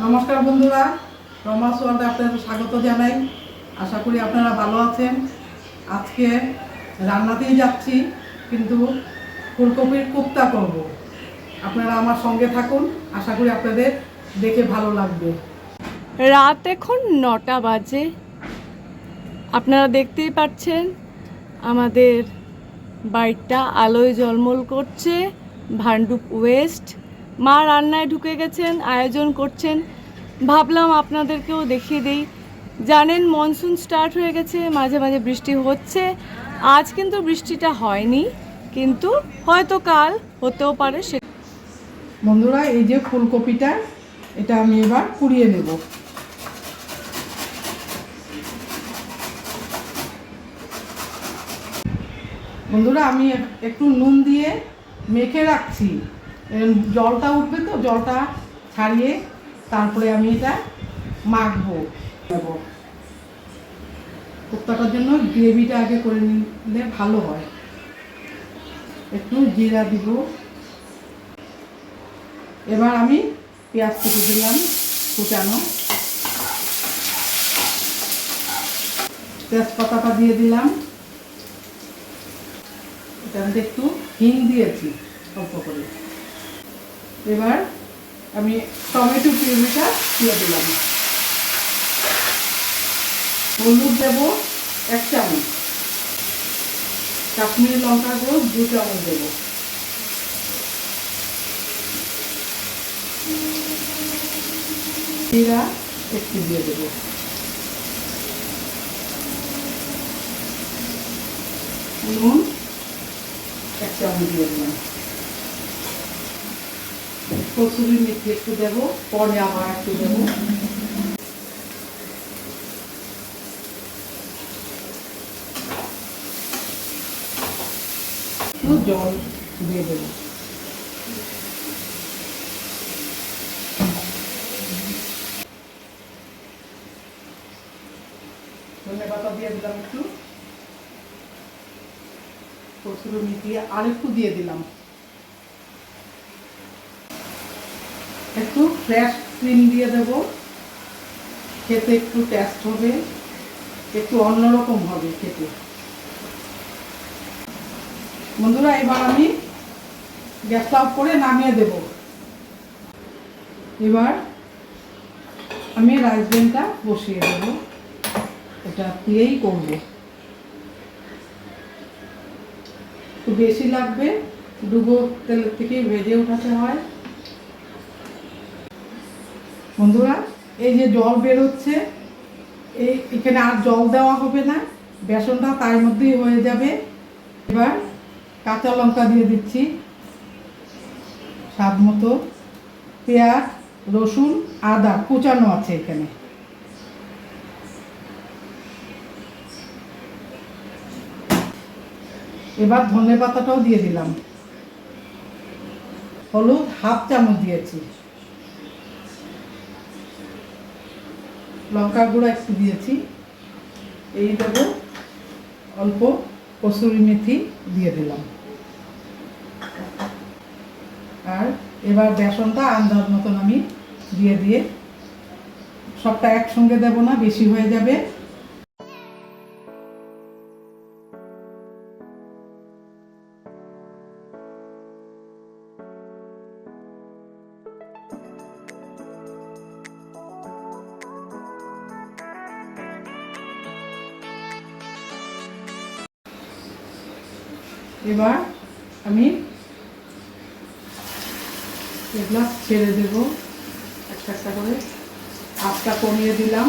নমস্কার বন্ধুরা, রমাস ওয়ার্ল্ডে আপনাদের স্বাগত জানাই। আশা করি আপনারা ভালো আছেন। আজকে রান্নাতেই যাচ্ছি, কিন্তু ফুলকপির কোপ্তা করব। আপনারা আমার সঙ্গে থাকুন, আশা করি আপনাদের দেখে ভালো লাগবে। রাত এখন নটা বাজে। আপনারা দেখতেই পাচ্ছেন, আমাদের বাড়িটা আলোয় ঝলমল করছে ভান্ডুপ ওয়েস্ট। মা রান্নায় ঢুকে গেছেন, আয়োজন করছেন। ভাবলাম আপনাদেরকেও দেখিয়ে দিই। জানেন মনসুন স্টার্ট হয়ে গেছে, মাঝে মাঝে বৃষ্টি হচ্ছে। আজ কিন্তু বৃষ্টিটা হয়নি, কিন্তু হয়তো কাল হতেও পারে সে বন্ধুরা, এই যে ফুলকপিটা, এটা আমি এবার পুড়িয়ে নেব। বন্ধুরা, আমি একটু নুন দিয়ে মেখে রাখছি। জলটা উঠবে তো, জলটা ছাড়িয়ে তারপরে আমি এটা মাখবো। কোপ্তাটার জন্য গ্রেভিটা আগে করে নিলে ভালো হয়। একটু জিরা দিব। এবার আমি পেঁয়াজ কেটে দিলাম কুচানো। তেজপাতাটা দিয়ে দিলাম। এটাতে একটু হিং দিয়েছি, অল্প করে। এবার আমি টমেটো পিউরিটা দিয়ে দিলাম। হলুদ দেব এক চামচ। কাশ্মীরি লঙ্কা গুঁড়ো দু চামচ দেবো। জিরা একটু দিয়ে দেবো। নুন এক চামচ দিয়ে দিলাম। কসুরি মেথি একটু দেবো, পরে আবার একটু দেবো। জল দিয়ে দেবো। দিয়ে দিলাম একটু। আর একটু দিয়ে দিলাম। একটু ফ্রেশ ক্রিম দিয়ে দেব। খেতে একটু টেস্ট হবে, একটু অন্যরকম হবে খেতে। বন্ধুরা, এবার আমি গ্যাসটা অফ করে নামিয়ে দেব। এবার আমি রাইস ব্রেনটা বসিয়ে দেবো। এটা দিয়েই করব। বেশি লাগবে ডুবো তেলের থেকে ভেজে উঠাতে হয়। বন্ধুরা, এই যে জল বেরোচ্ছে এই এখানে আর জল দেওয়া হবে না, বেসনটা তার মধ্যেই হয়ে যাবে। এবার কাঁচা লঙ্কা দিয়ে দিচ্ছি, স্বাদ মতো। পেঁয়াজ, রসুন, আদা কুচানো আছে এখানে। এবার ধনে পাতাটাও দিয়ে দিলাম। হলুদ হাফ চামচ দিয়েছি। লঙ্কা গুঁড়ো একটু দিয়েছি। এই দেব, অল্প কসুরি মেথি দিয়ে দিলাম। আর এবার বেসনটা আন্দাজ মতন আমি দিয়ে দিয়ে সবটা একসঙ্গে দেব না, বেশি হয়ে যাবে। এবার আমি এগুলো ছেড়ে দেবো। একটা একটা করে আটটা কমিয়ে দিলাম।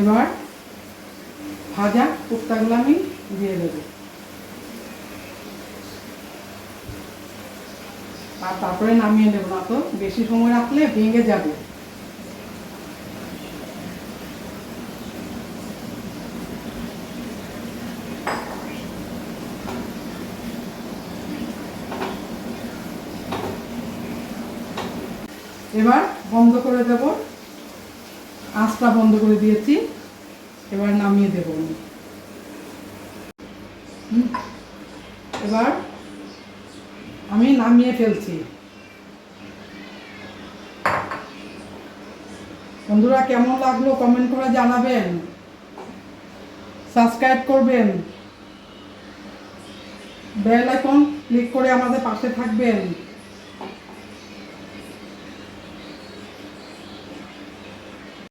এবার ভাজা কোপ্তাগুলো আমি দিয়ে দেবো। আর তারপরে নামিয়ে নেব না তো, বেশি সময় রাখলে ভেঙে যাবে। এবার বন্ধ করে দেবো আঁচটা বন্ধ করে দিয়েছি, এবার নামিয়ে দেব এবার আমি নামিয়ে ফেলছি। বন্ধুরা, কেমন লাগল কমেন্ট করে জানাবেন। সাবস্ক্রাইব করবেন। বেল আইকন ক্লিক করে আমাদের পাশে থাকবেন।